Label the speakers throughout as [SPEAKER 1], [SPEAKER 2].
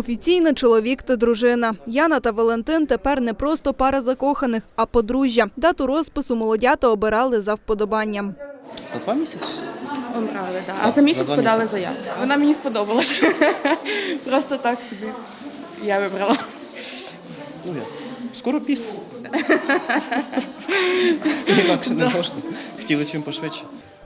[SPEAKER 1] Офіційно чоловік та дружина. Яна та Валентин тепер не просто пара закоханих, а подружжя. Дату розпису молодята обирали за вподобанням.
[SPEAKER 2] За два місяці?
[SPEAKER 3] Обрали, да. А за місяць
[SPEAKER 2] два
[SPEAKER 3] подали
[SPEAKER 2] місяці.
[SPEAKER 3] заяву. Вона мені сподобалась. Просто так собі я вибрала.
[SPEAKER 2] Ну як? Скоро піст. Інакше не можна. Хотіли чим пошвидше.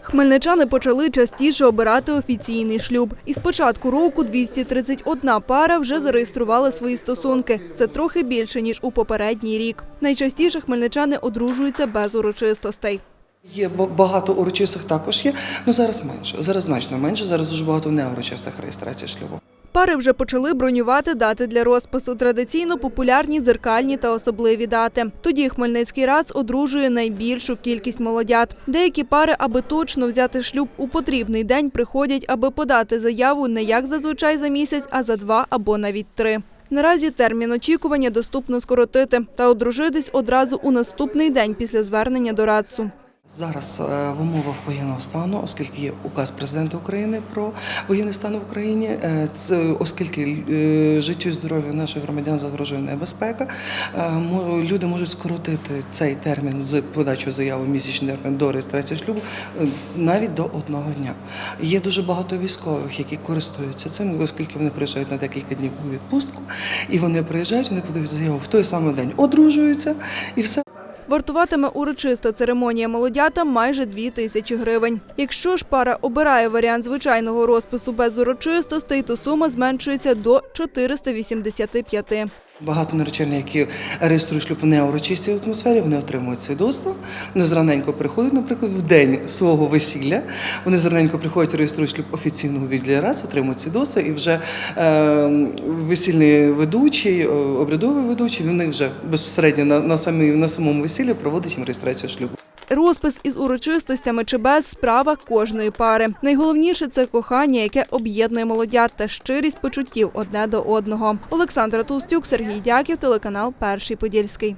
[SPEAKER 1] Хмельничани почали частіше обирати офіційний шлюб. І з початку року 231 пара вже зареєструвала свої стосунки. Це трохи більше ніж у попередній рік. Найчастіше хмельничани одружуються без урочистостей.
[SPEAKER 4] Є ба- багато урочистих також є, але зараз менше. Зараз значно менше. Зараз дуже багато неурочистих реєстрацій шлюбу.
[SPEAKER 1] Пари вже почали бронювати дати для розпису. Традиційно популярні дзеркальні та особливі дати. Тоді Хмельницький РАЦ одружує найбільшу кількість молодят. Деякі пари, аби точно взяти шлюб у потрібний день, приходять, аби подати заяву не як зазвичай за місяць, а за два або навіть три. Наразі термін очікування доступно скоротити та одружитись одразу у наступний день після звернення до РАЦу.
[SPEAKER 4] Зараз е, в умовах воєнного стану, оскільки є указ президента України про воєнний стан в Україні, е, оскільки е, життю і здоров'ю наших громадян загрожує небезпека, люди можуть скоротити цей термін з подачі заяви місячний термін до реєстрації шлюбу навіть до одного дня. Є дуже багато військових, які користуються цим, оскільки вони приїжджають на декілька днів у відпустку, і вони приїжджають, вони подають заяву в той самий день, одружуються і все.
[SPEAKER 1] Вартуватиме урочиста церемонія молодята майже дві тисячі гривень. Якщо ж пара обирає варіант звичайного розпису без урочистостей, то сума зменшується до 485.
[SPEAKER 4] Багато наречених, які реєструють шлюб в неурочистій атмосфері, вони отримують свідоцтво. Вони зраненько приходять, наприклад, в день свого весілля. Вони зраненько приходять, реєструють шлюб офіційного відділі РАЦ, отримують свідоцтво, і вже е, весільний ведучий, е, обрядовий ведучий, він вже безпосередньо на, на, самі, на самому весіллі проводить їм реєстрацію шлюбу.
[SPEAKER 1] Розпис із урочистостями чи без справа кожної пари. Найголовніше це кохання, яке об'єднує молодят та щирість почуттів одне до одного. Олександра Толстюк, Сергій Дяків, телеканал Перший Подільський.